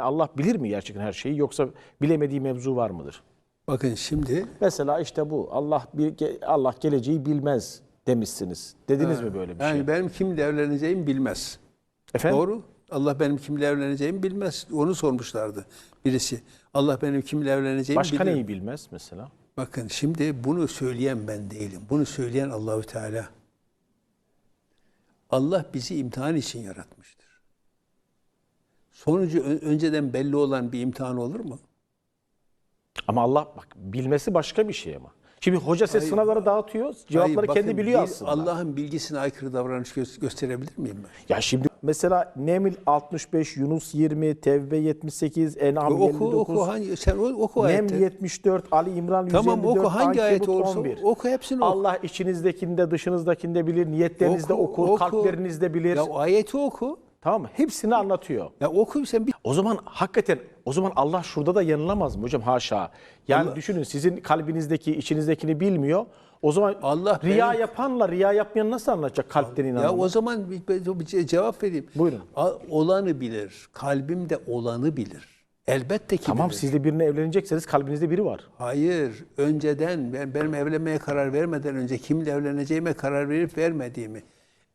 Yani Allah bilir mi gerçekten her şeyi yoksa bilemediği mevzu var mıdır? Bakın şimdi Mesela işte bu. Allah bir Allah geleceği bilmez demişsiniz. Dediniz mi böyle bir yani şey? benim kimle evleneceğimi bilmez. Efendim? Doğru. Allah benim kimle evleneceğimi bilmez. Onu sormuşlardı birisi. Allah benim kimle evleneceğimi Başka bilir. neyi bilmez mesela? Bakın şimdi bunu söyleyen ben değilim. Bunu söyleyen Allahü Teala. Allah bizi imtihan için yaratmıştır. Sonucu önceden belli olan bir imtihan olur mu? Ama Allah bak bilmesi başka bir şey ama. Şimdi hoca size sınavları dağıtıyor. Cevapları Hayır, bakın, kendi biliyor aslında. Allah'ın bilgisine aykırı davranış gö- gösterebilir miyim ben? Ya şimdi mesela Neml 65, Yunus 20, Tevbe 78, En'am oku 59, oku hangi sen oku Nem ayetleri. 74, Ali İmran 154, Tamam oku hangi ayet olursa 11. oku hepsini oku. Allah içinizdekinde dışınızdakinde bilir, niyetlerinizde Oku, okur, oku. kalplerinizde bilir. Ya ayeti oku. Tamam mı? Hepsini anlatıyor. Ya oku sen bir O zaman hakikaten o zaman Allah şurada da yanılamaz mı hocam haşa. Yani Allah- düşünün sizin kalbinizdeki içinizdekini bilmiyor. O zaman Allah riya benim- yapanla riya yapmayan nasıl anlatacak kalpten Ya inananı? o zaman bir, bir- ce- cevap vereyim. Buyurun. Olanı bilir. Kalbimde olanı bilir. Elbette ki Tamam bilir. siz de birine evlenecekseniz kalbinizde biri var. Hayır. Önceden ben benim evlenmeye karar vermeden önce kimle evleneceğime karar verip vermediğimi.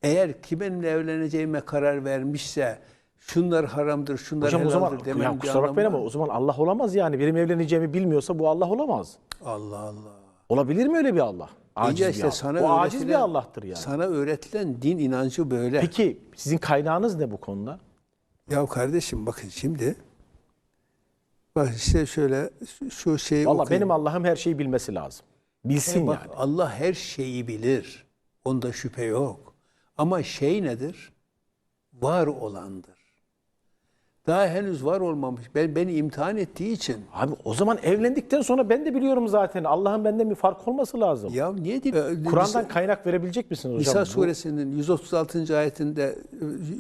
Eğer kiminle evleneceğime karar vermişse şunlar haramdır, şunlar Hocam o zaman helaldir ya bir kusura bakmayın ama o zaman Allah olamaz yani. Benim evleneceğimi bilmiyorsa bu Allah olamaz. Allah Allah. Olabilir mi öyle bir Allah? Aciz İyi bir işte Allah. sana o aciz bir Allah'tır yani. Sana öğretilen din inancı böyle. Peki sizin kaynağınız ne bu konuda? Ya kardeşim bakın şimdi bak işte şöyle şu- şeyi Valla benim Allah'ım her şeyi bilmesi lazım. Bilsin Bak yani. Allah her şeyi bilir. Onda şüphe yok. Ama şey nedir? Var olandır. Daha henüz var olmamış. Ben beni imtihan ettiği için Abi o zaman evlendikten sonra ben de biliyorum zaten. Allah'ın benden bir fark olması lazım. ya niye değil? Ee, Kur'an'dan kaynak verebilecek misiniz hocam? Nisa suresinin 136. ayetinde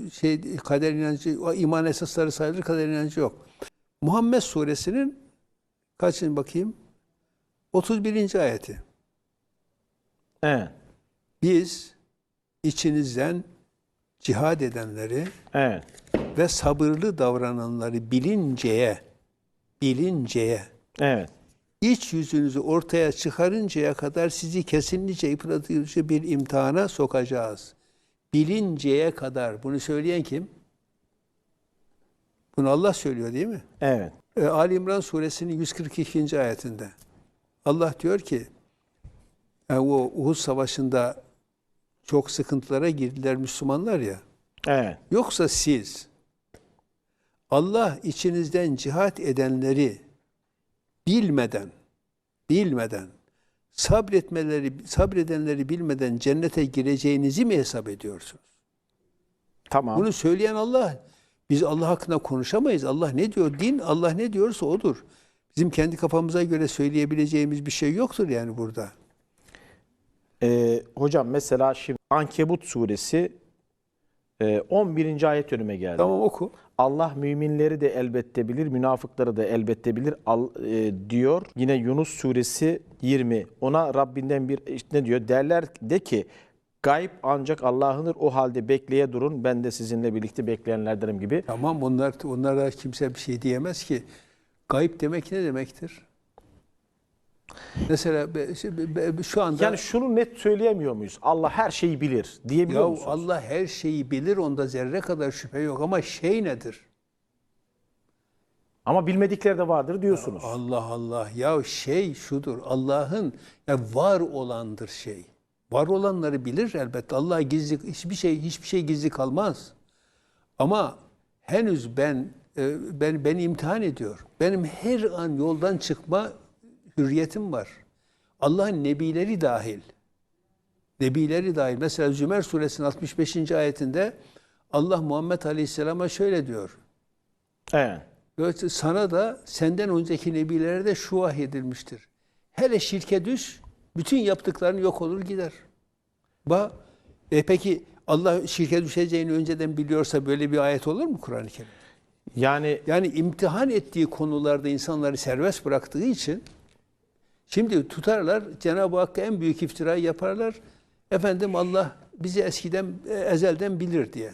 e, şey kader inancı, iman esasları sayılır kader inancı yok. Muhammed suresinin kaçın bakayım? 31. ayeti. Evet. Biz içinizden cihad edenleri Evet. ve sabırlı davrananları bilinceye, bilinceye, Evet. iç yüzünüzü ortaya çıkarıncaya kadar sizi kesinlikle yıpratıcı bir imtihana sokacağız. Bilinceye kadar. Bunu söyleyen kim? Bunu Allah söylüyor değil mi? Evet. Ee, Ali İmran suresinin 142. ayetinde. Allah diyor ki, yani o Uhud savaşında çok sıkıntılara girdiler Müslümanlar ya. Evet. Yoksa siz Allah içinizden cihat edenleri bilmeden bilmeden sabretmeleri sabredenleri bilmeden cennete gireceğinizi mi hesap ediyorsunuz? Tamam. Bunu söyleyen Allah. Biz Allah hakkında konuşamayız. Allah ne diyor? Din Allah ne diyorsa odur. Bizim kendi kafamıza göre söyleyebileceğimiz bir şey yoktur yani burada. Ee, hocam mesela şimdi Ankebut suresi e, 11. ayet önüme geldi. Tamam oku. Allah müminleri de elbette bilir, münafıkları da elbette bilir al, e, diyor. Yine Yunus suresi 20. Ona Rabbinden bir işte ne diyor? Derler de ki gayb ancak Allah'ındır. O halde bekleye durun. Ben de sizinle birlikte bekleyenlerdenim gibi. Tamam onlar onlara kimse bir şey diyemez ki. Gayip demek ne demektir? Mesela şey- şu anda Yani şunu net söyleyemiyor muyuz? Allah her şeyi bilir diyebiliyor Ya musunuz? Allah her şeyi bilir onda zerre kadar şüphe yok ama şey nedir? Ama bilmedikleri de vardır diyorsunuz. Allah Allah ya şey şudur Allah'ın ya var olandır şey. Var olanları bilir elbette. Allah gizli hiçbir şey hiçbir şey gizli kalmaz. Ama henüz ben e, ben beni imtihan ediyor. Benim her an yoldan çıkma hürriyetim var. Allah'ın nebileri dahil. Nebileri dahil. Mesela Zümer suresinin 65. ayetinde Allah Muhammed Aleyhisselam'a şöyle diyor. Evet. Sana da senden önceki nebilere de şu vahyedilmiştir. Hele şirke düş, bütün yaptıkların yok olur gider. Ba, e peki Allah şirke düşeceğini önceden biliyorsa böyle bir ayet olur mu Kur'an-ı Kerim? Yani Yani imtihan ettiği konularda insanları serbest bıraktığı için şimdi tutarlar Cenab-ı Hakk'a en büyük iftirayı yaparlar. Efendim Allah bizi eskiden e, ezelden bilir diye.